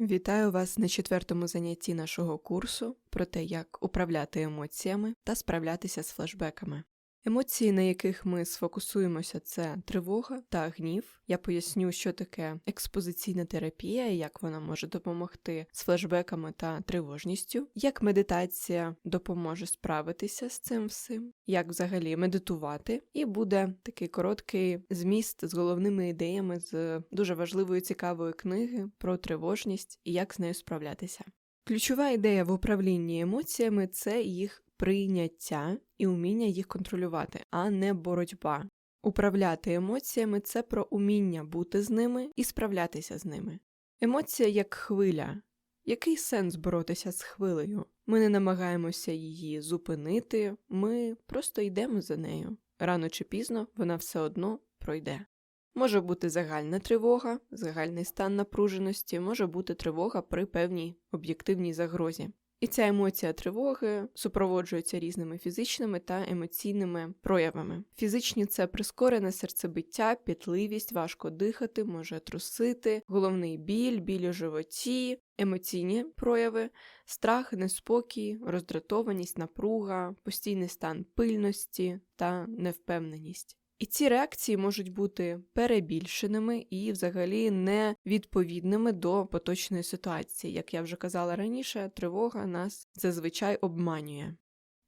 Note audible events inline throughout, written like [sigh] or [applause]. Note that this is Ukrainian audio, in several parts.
Вітаю вас на четвертому занятті нашого курсу про те, як управляти емоціями та справлятися з флешбеками. Емоції, на яких ми сфокусуємося, це тривога та гнів. Я поясню, що таке експозиційна терапія, як вона може допомогти з флешбеками та тривожністю, як медитація допоможе справитися з цим всім, як взагалі медитувати, і буде такий короткий зміст з головними ідеями з дуже важливої цікавої книги про тривожність і як з нею справлятися. Ключова ідея в управлінні емоціями це їх прийняття і уміння їх контролювати, а не боротьба. Управляти емоціями це про уміння бути з ними і справлятися з ними. Емоція як хвиля. Який сенс боротися з хвилею? Ми не намагаємося її зупинити, ми просто йдемо за нею. Рано чи пізно вона все одно пройде. Може бути загальна тривога, загальний стан напруженості, може бути тривога при певній об'єктивній загрозі. І ця емоція тривоги супроводжується різними фізичними та емоційними проявами. Фізичні це прискорене серцебиття, пітливість, важко дихати, може трусити, головний біль, біль у животі, емоційні прояви, страх, неспокій, роздратованість, напруга, постійний стан пильності та невпевненість. І ці реакції можуть бути перебільшеними і, взагалі, невідповідними до поточної ситуації. Як я вже казала раніше, тривога нас зазвичай обманює.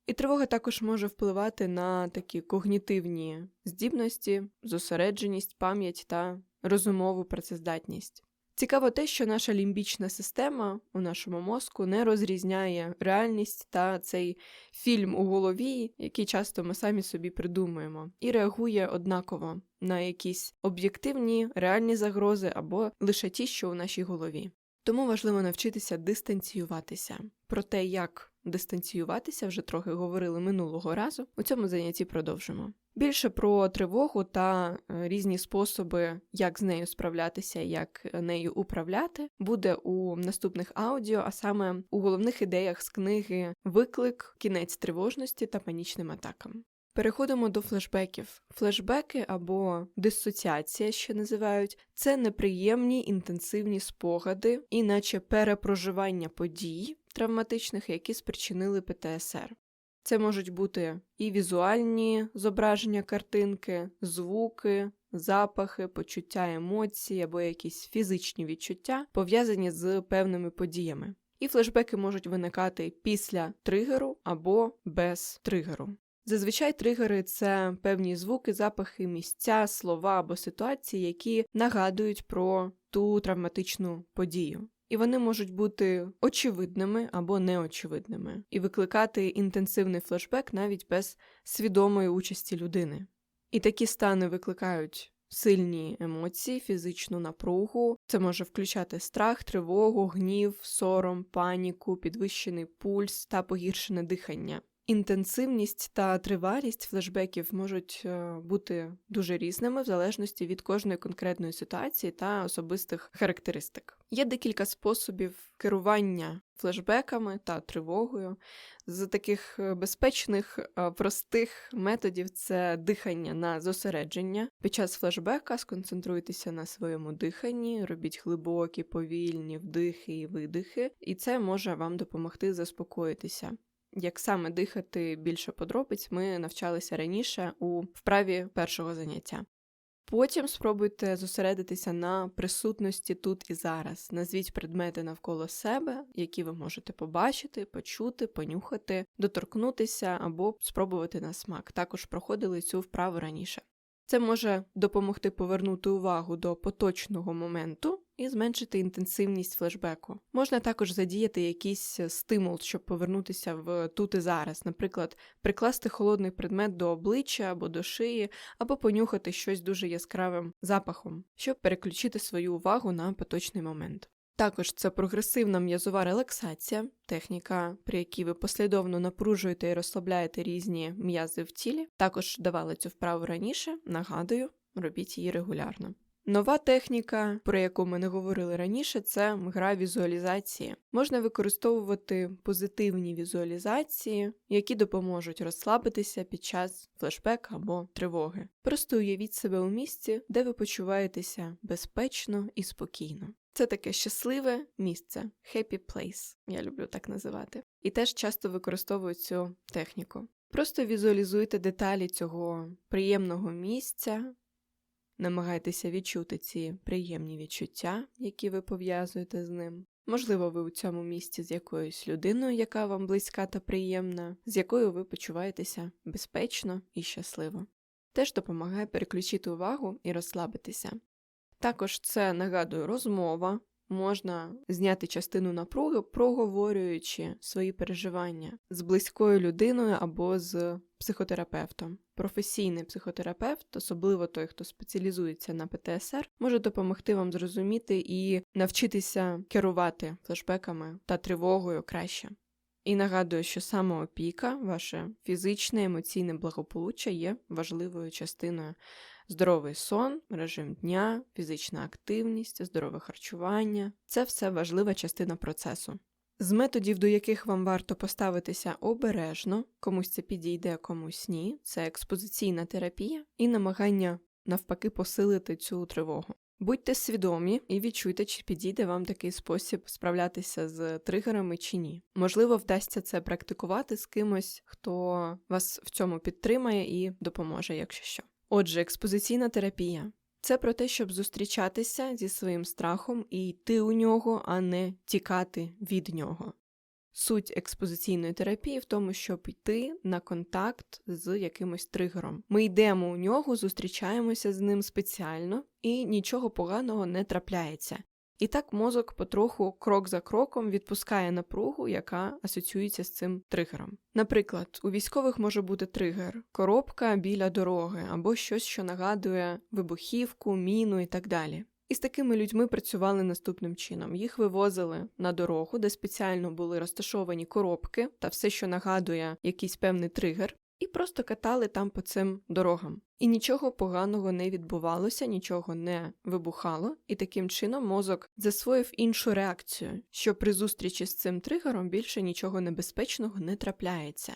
І тривога також може впливати на такі когнітивні здібності, зосередженість, пам'ять та розумову працездатність. Цікаво те, що наша лімбічна система у нашому мозку не розрізняє реальність та цей фільм у голові, який часто ми самі собі придумуємо, і реагує однаково на якісь об'єктивні реальні загрози або лише ті, що у нашій голові. Тому важливо навчитися дистанціюватися. Про те, як дистанціюватися, вже трохи говорили минулого разу. У цьому занятті продовжимо. Більше про тривогу та е, різні способи, як з нею справлятися, як нею управляти, буде у наступних аудіо, а саме у головних ідеях з книги Виклик, кінець тривожності та панічним атакам. Переходимо до флешбеків. Флешбеки або дисоціація, що називають, це неприємні інтенсивні спогади, іначе перепроживання подій травматичних, які спричинили ПТСР. Це можуть бути і візуальні зображення картинки, звуки, запахи, почуття емоцій або якісь фізичні відчуття, пов'язані з певними подіями. І флешбеки можуть виникати після тригеру або без тригеру. Зазвичай тригери це певні звуки, запахи, місця, слова або ситуації, які нагадують про ту травматичну подію. І вони можуть бути очевидними або неочевидними, і викликати інтенсивний флешбек навіть без свідомої участі людини. І такі стани викликають сильні емоції, фізичну напругу, це може включати страх, тривогу, гнів, сором, паніку, підвищений пульс та погіршене дихання. Інтенсивність та тривалість флешбеків можуть е, бути дуже різними в залежності від кожної конкретної ситуації та особистих характеристик. Є декілька способів керування флешбеками та тривогою. З таких е, безпечних, е, простих методів це дихання на зосередження. Під час флешбека сконцентруйтеся на своєму диханні, робіть глибокі, повільні вдихи і видихи, і це може вам допомогти заспокоїтися. Як саме дихати більше подробиць, ми навчалися раніше у вправі першого заняття. Потім спробуйте зосередитися на присутності тут і зараз. Назвіть предмети навколо себе, які ви можете побачити, почути, понюхати, доторкнутися або спробувати на смак. Також проходили цю вправу раніше. Це може допомогти повернути увагу до поточного моменту і зменшити інтенсивність флешбеку. Можна також задіяти якийсь стимул, щоб повернутися в тут і зараз, наприклад, прикласти холодний предмет до обличчя або до шиї, або понюхати щось дуже яскравим запахом, щоб переключити свою увагу на поточний момент. Також це прогресивна м'язова релаксація, техніка, при якій ви послідовно напружуєте і розслабляєте різні м'язи в тілі. Також давала цю вправу раніше, нагадую, робіть її регулярно. Нова техніка, про яку ми не говорили раніше, це гра візуалізації. Можна використовувати позитивні візуалізації, які допоможуть розслабитися під час флешбека або тривоги. Просто уявіть себе у місці, де ви почуваєтеся безпечно і спокійно. Це таке щасливе місце, happy place, я люблю так називати. І теж часто використовую цю техніку. Просто візуалізуйте деталі цього приємного місця, намагайтеся відчути ці приємні відчуття, які ви пов'язуєте з ним. Можливо, ви у цьому місці з якоюсь людиною, яка вам близька та приємна, з якою ви почуваєтеся безпечно і щасливо. Теж допомагає переключити увагу і розслабитися. Також це нагадую розмова, можна зняти частину напруги, проговорюючи свої переживання з близькою людиною або з психотерапевтом. Професійний психотерапевт, особливо той, хто спеціалізується на ПТСР, може допомогти вам зрозуміти і навчитися керувати флешбеками та тривогою краще. І нагадую, що самоопіка, ваше фізичне емоційне благополуччя є важливою частиною здоровий сон, режим дня, фізична активність, здорове харчування це все важлива частина процесу. З методів, до яких вам варто поставитися обережно, комусь це підійде, комусь ні, це експозиційна терапія і намагання навпаки посилити цю тривогу. Будьте свідомі і відчуйте, чи підійде вам такий спосіб справлятися з тригерами чи ні. Можливо, вдасться це практикувати з кимось, хто вас в цьому підтримає і допоможе, якщо що. Отже, експозиційна терапія це про те, щоб зустрічатися зі своїм страхом і йти у нього, а не тікати від нього. Суть експозиційної терапії в тому, щоб йти на контакт з якимось тригером. Ми йдемо у нього, зустрічаємося з ним спеціально, і нічого поганого не трапляється. І так мозок потроху, крок за кроком, відпускає напругу, яка асоціюється з цим тригером. Наприклад, у військових може бути тригер, коробка біля дороги або щось, що нагадує вибухівку, міну і так далі. І з такими людьми працювали наступним чином: їх вивозили на дорогу, де спеціально були розташовані коробки та все, що нагадує якийсь певний тригер, і просто катали там по цим дорогам. І нічого поганого не відбувалося, нічого не вибухало, і таким чином мозок засвоїв іншу реакцію, що при зустрічі з цим тригером більше нічого небезпечного не трапляється.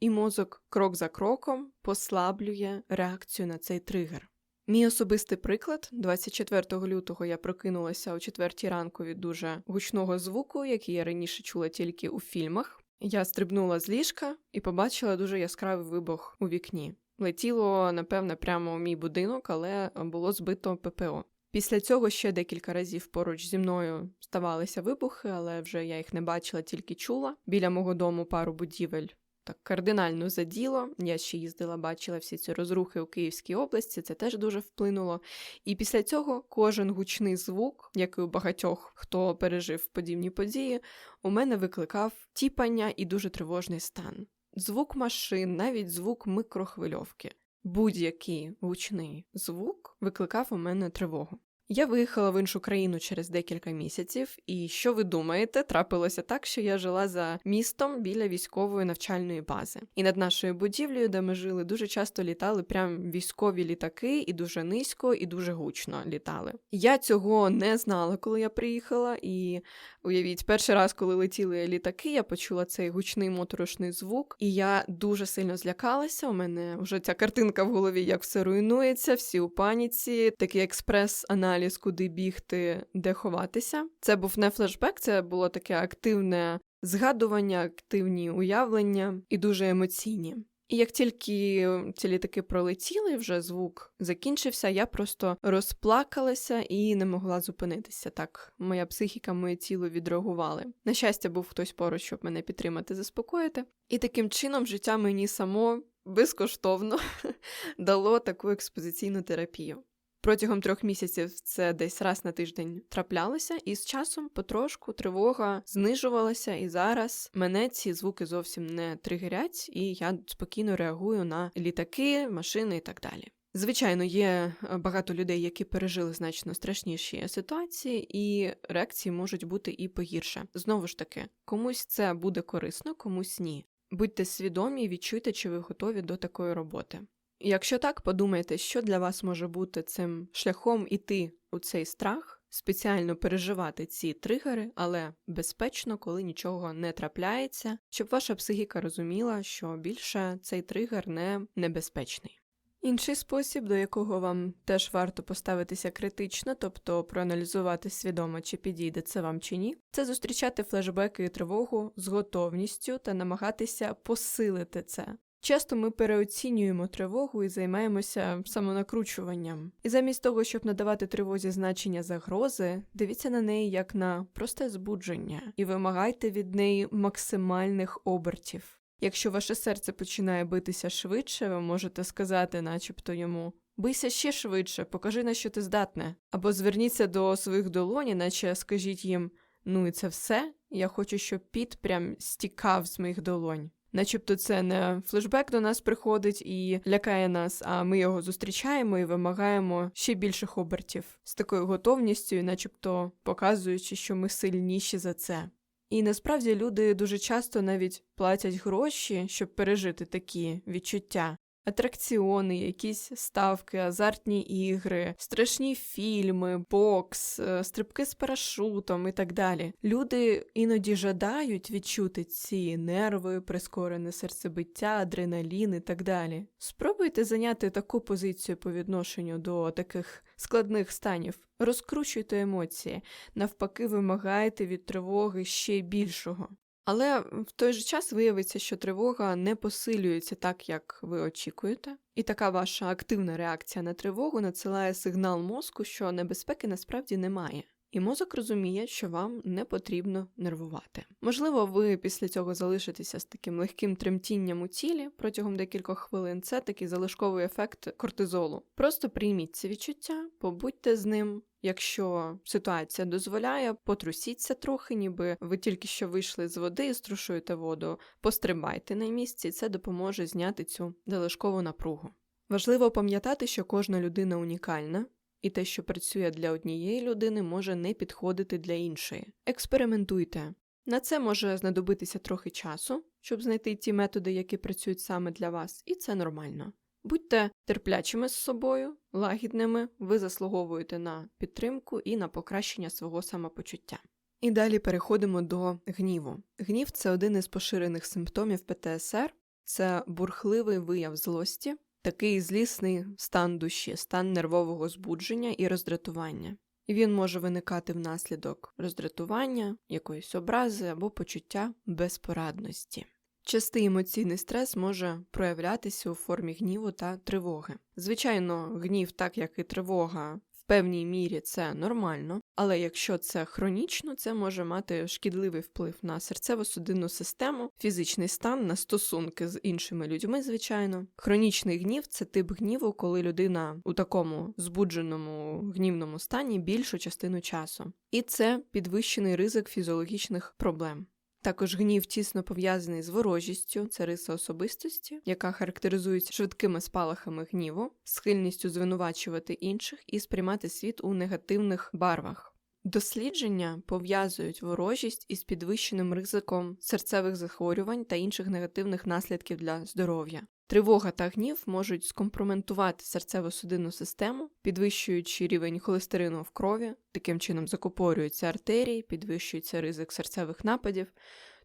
І мозок крок за кроком послаблює реакцію на цей тригер. Мій особистий приклад, 24 лютого я прокинулася о 4 ранку від дуже гучного звуку, який я раніше чула тільки у фільмах. Я стрибнула з ліжка і побачила дуже яскравий вибух у вікні. Летіло, напевно, прямо у мій будинок, але було збито ППО. Після цього ще декілька разів поруч зі мною ставалися вибухи, але вже я їх не бачила, тільки чула. Біля мого дому пару будівель так кардинально заділо. Я ще їздила, бачила всі ці розрухи у Київській області, це теж дуже вплинуло. І після цього кожен гучний звук, який у багатьох хто пережив подібні події, у мене викликав тіпання і дуже тривожний стан. Звук машин, навіть звук микрохвильовки. Будь-який гучний звук викликав у мене тривогу. Я виїхала в іншу країну через декілька місяців, і що ви думаєте, трапилося так, що я жила за містом біля військової навчальної бази. І над нашою будівлею, де ми жили, дуже часто літали прям військові літаки, і дуже низько, і дуже гучно літали. Я цього не знала, коли я приїхала, і уявіть, перший раз, коли летіли літаки, я почула цей гучний моторошний звук, і я дуже сильно злякалася. У мене вже ця картинка в голові, як все руйнується, всі у паніці, такий експрес-аналіз аналіз, куди бігти, де ховатися. Це був не флешбек, це було таке активне згадування, активні уявлення і дуже емоційні. І як тільки ці літаки пролетіли, вже звук закінчився, я просто розплакалася і не могла зупинитися. Так, моя психіка, моє тіло відреагували. На щастя, був хтось поруч, щоб мене підтримати, заспокоїти. І таким чином життя мені само безкоштовно [laughs] дало таку експозиційну терапію. Протягом трьох місяців це десь раз на тиждень траплялося, і з часом потрошку тривога знижувалася, і зараз мене ці звуки зовсім не тригерять, і я спокійно реагую на літаки, машини і так далі. Звичайно, є е, багато людей, які пережили значно страшніші ситуації, і реакції можуть бути і погірше. Знову ж таки, комусь це буде корисно, комусь ні. Будьте свідомі відчуйте, чи ви готові до такої роботи. Якщо так, подумайте, що для вас може бути цим шляхом іти у цей страх, спеціально переживати ці тригери, але безпечно, коли нічого не трапляється, щоб ваша психіка розуміла, що більше цей тригер не небезпечний. Інший спосіб, до якого вам теж варто поставитися критично, тобто проаналізувати свідомо, чи підійде це вам чи ні, це зустрічати флешбеки і тривогу з готовністю та намагатися посилити це. Часто ми переоцінюємо тривогу і займаємося самонакручуванням. І замість того, щоб надавати тривозі значення загрози, дивіться на неї як на просте збудження і вимагайте від неї максимальних обертів. Якщо ваше серце починає битися швидше, ви можете сказати, начебто йому бийся ще швидше, покажи на що ти здатне. Або зверніться до своїх долоні, наче скажіть їм ну і це все. Я хочу, щоб піт прям стікав з моїх долонь. Начебто це не флешбек до нас приходить і лякає нас, а ми його зустрічаємо і вимагаємо ще більших обертів з такою готовністю, начебто показуючи, що ми сильніші за це. І насправді люди дуже часто навіть платять гроші, щоб пережити такі відчуття. Атракціони, якісь ставки, азартні ігри, страшні фільми, бокс, е, стрибки з парашутом і так далі. Люди іноді жадають відчути ці нерви, прискорене серцебиття, адреналін і так далі. Спробуйте зайняти таку позицію по відношенню до таких складних станів. Розкручуйте емоції, навпаки, вимагайте від тривоги ще більшого. Але в той же час виявиться, що тривога не посилюється так, як ви очікуєте, і така ваша активна реакція на тривогу надсилає сигнал мозку, що небезпеки насправді немає. І мозок розуміє, що вам не потрібно нервувати. Можливо, ви після цього залишитеся з таким легким тремтінням у тілі протягом декількох хвилин. Це такий залишковий ефект кортизолу. Просто прийміть це відчуття, побудьте з ним. Якщо ситуація дозволяє, потрусіться трохи, ніби ви тільки що вийшли з води і струшуєте воду, пострибайте на місці, це допоможе зняти цю залишкову напругу. Важливо пам'ятати, що кожна людина унікальна, і те, що працює для однієї людини, може не підходити для іншої. Експериментуйте. На це може знадобитися трохи часу, щоб знайти ті методи, які працюють саме для вас, і це нормально. Будьте терплячими з собою, лагідними, ви заслуговуєте на підтримку і на покращення свого самопочуття. І далі переходимо до гніву. Гнів це один із поширених симптомів ПТСР, це бурхливий вияв злості, такий злісний стан душі, стан нервового збудження і роздратування. І він може виникати внаслідок роздратування, якоїсь образи або почуття безпорадності. Частий емоційний стрес може проявлятися у формі гніву та тривоги. Звичайно, гнів, так як і тривога, певній мірі це нормально, але якщо це хронічно, це може мати шкідливий вплив на серцево-судинну систему, фізичний стан, на стосунки з іншими людьми, звичайно. Хронічний гнів це тип гніву, коли людина у такому збудженому гнівному стані більшу частину часу. І це підвищений ризик фізіологічних проблем. Також гнів тісно пов'язаний з ворожістю, це риса особистості, яка характеризується швидкими спалахами гніву, схильністю звинувачувати інших і сприймати світ у негативних барвах. Дослідження пов'язують ворожість із підвищеним ризиком серцевих захворювань та інших негативних наслідків для здоров'я. Тривога та гнів можуть скомпроментувати серцево-судинну систему, підвищуючи рівень холестерину в крові, таким чином закупорюються артерії, підвищується ризик серцевих нападів,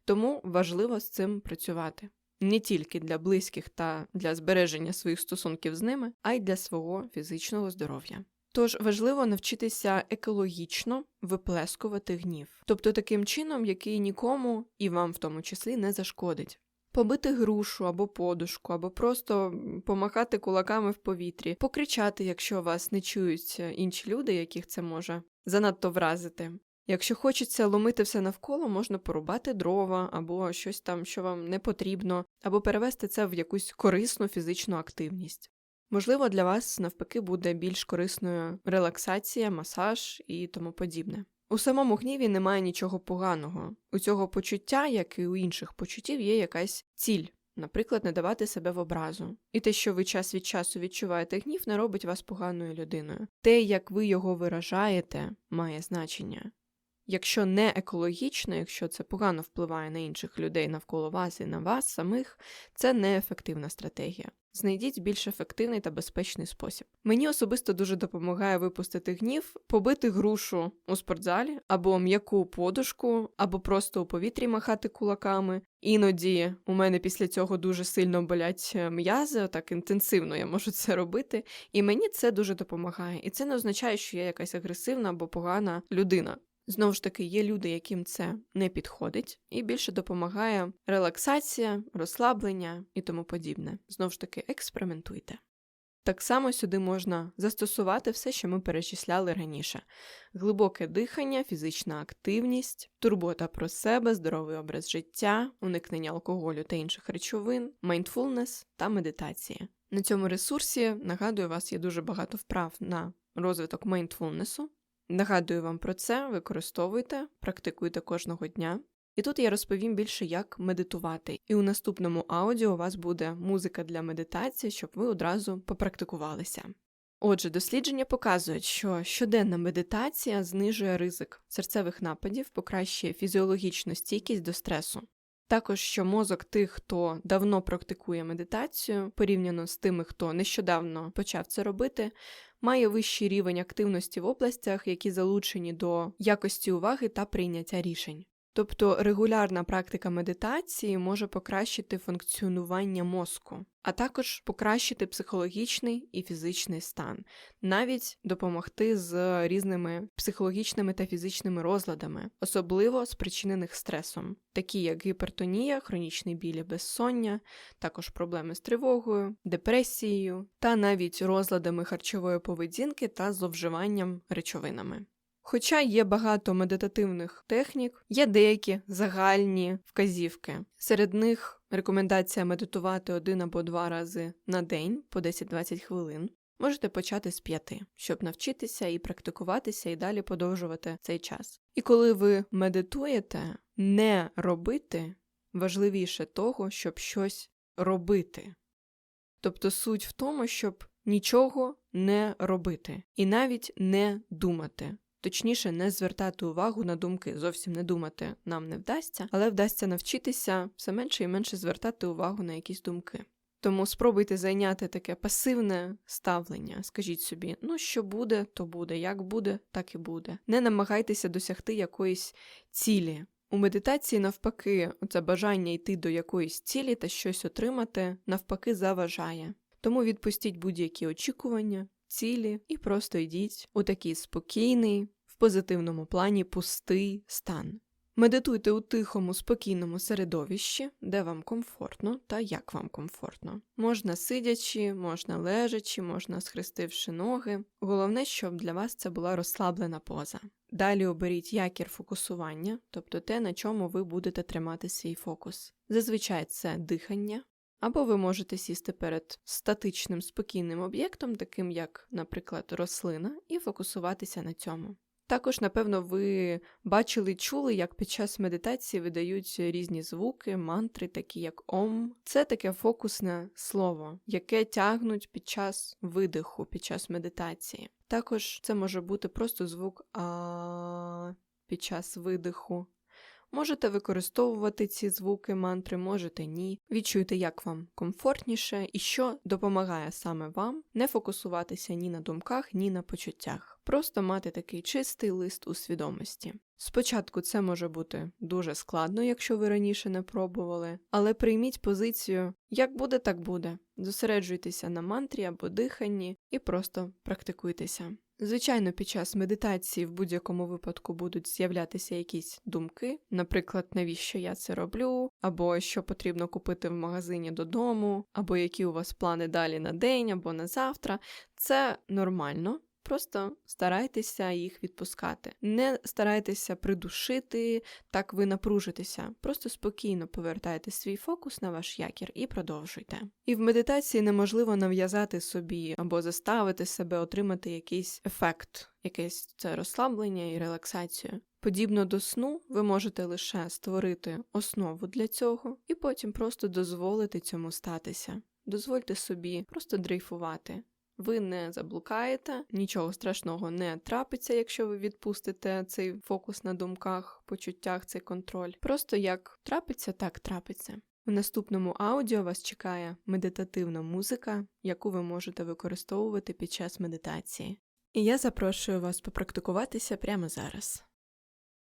тому важливо з цим працювати. Не тільки для близьких та для збереження своїх стосунків з ними, а й для свого фізичного здоров'я. Тож важливо навчитися екологічно виплескувати гнів, тобто таким чином, який нікому і вам в тому числі не зашкодить побити грушу або подушку, або просто помахати кулаками в повітрі, покричати, якщо вас не чують е, інші люди, яких це може занадто вразити. Якщо хочеться ломити все навколо, можна порубати дрова або щось там, що вам не потрібно, або перевести це в якусь корисну фізичну активність. Можливо, для вас навпаки буде більш корисною релаксація, масаж і тому подібне. У самому гніві немає нічого поганого. У цього почуття, як і у інших почуттів, є якась ціль, наприклад, не давати себе в образу. І те, що ви час від часу відчуваєте гнів, не робить вас поганою людиною. Те, як ви його виражаєте, має значення. Якщо не екологічно, якщо це погано впливає на інших людей навколо вас і на вас самих, це неефективна стратегія. Знайдіть більш ефективний та безпечний спосіб. Мені особисто дуже допомагає випустити гнів, побити грушу у спортзалі або м'яку подушку, або просто у повітрі махати кулаками. Іноді у мене після цього дуже сильно болять е, м'язи, так інтенсивно я можу це робити, і мені це дуже допомагає. І це не означає, що я якась агресивна або погана людина. Знову ж таки, є люди, яким це не підходить, і більше допомагає релаксація, розслаблення і тому подібне. Знову ж таки, експериментуйте. Так само сюди можна застосувати все, що ми перечисляли раніше: глибоке дихання, фізична активність, турбота про себе, здоровий образ життя, уникнення алкоголю та інших речовин, майндфулнес та медитація. На цьому ресурсі, нагадую, вас є дуже багато вправ на розвиток майндфулнесу. Нагадую вам про це, використовуйте, практикуйте кожного дня. І тут я розповім більше, як медитувати. І у наступному аудіо у вас буде музика для медитації, щоб ви одразу попрактикувалися. Отже, дослідження показують, що щоденна медитація знижує ризик серцевих нападів, покращує фізіологічну стійкість до стресу. Також що мозок тих, хто давно практикує медитацію, порівняно з тими, хто нещодавно почав це робити, має вищий рівень активності в областях, які залучені до якості уваги та прийняття рішень. Тобто регулярна практика медитації може покращити функціонування мозку, а також покращити психологічний і фізичний стан, навіть допомогти з різними психологічними та фізичними розладами, особливо спричинених стресом, такі як гіпертонія, хронічний білі безсоння, також проблеми з тривогою, депресією та навіть розладами харчової поведінки та зловживанням речовинами. Хоча є багато медитативних технік, є деякі загальні вказівки. Серед них рекомендація медитувати один або два рази на день по 10-20 хвилин. Можете почати з п'яти, щоб навчитися і практикуватися, і далі подовжувати цей час. І коли ви медитуєте, не робити важливіше того, щоб щось робити. Тобто суть в тому, щоб нічого не робити і навіть не думати. Точніше, не звертати увагу на думки, зовсім не думати нам не вдасться, але вдасться навчитися все менше і менше звертати увагу на якісь думки. Тому спробуйте зайняти таке пасивне ставлення. Скажіть собі, ну що буде, то буде, як буде, так і буде. Не намагайтеся досягти якоїсь цілі. У медитації, навпаки, це бажання йти до якоїсь цілі та щось отримати, навпаки, заважає. Тому відпустіть будь-які очікування, цілі і просто йдіть у такий спокійний, в позитивному плані пустий стан. Медитуйте у тихому, спокійному середовищі, де вам комфортно та як вам комфортно. Можна сидячи, можна лежачи, можна схрестивши ноги. Головне, щоб для вас це була розслаблена поза. Далі оберіть якір фокусування, тобто те, на чому ви будете тримати свій фокус. Зазвичай це дихання, або ви можете сісти перед статичним спокійним об'єктом, таким як, наприклад, рослина, і фокусуватися на цьому. Також, напевно, ви бачили чули, як під час медитації видають різні звуки, мантри, такі як ом. Це таке фокусне слово, яке тягнуть під час видиху, під час медитації. Також це може бути просто звук а під час видиху. Можете використовувати ці звуки мантри, можете ні. Відчуйте, як вам комфортніше і що допомагає саме вам не фокусуватися ні на думках, ні на почуттях. Просто мати такий чистий лист у свідомості. Спочатку це може бути дуже складно, якщо ви раніше не пробували, але прийміть позицію як буде, так буде. Зосереджуйтеся на мантрі або диханні і просто практикуйтеся. Звичайно, під час медитації в будь-якому випадку будуть з'являтися якісь думки, наприклад, навіщо я це роблю, або що потрібно купити в магазині додому, або які у вас плани далі на день або на завтра. Це нормально. Просто старайтеся їх відпускати. Не старайтеся придушити, так ви напружитеся. Просто спокійно повертайте свій фокус на ваш якір і продовжуйте. І в медитації неможливо нав'язати собі або заставити себе отримати якийсь ефект, якесь це розслаблення і релаксацію. Подібно до сну, ви можете лише створити основу для цього і потім просто дозволити цьому статися. Дозвольте собі просто дрейфувати. Ви не заблукаєте, нічого страшного не трапиться, якщо ви відпустите цей фокус на думках, почуттях, цей контроль. Просто як трапиться, так трапиться. В наступному аудіо вас чекає медитативна музика, яку ви можете використовувати під час медитації. І я запрошую вас попрактикуватися прямо зараз.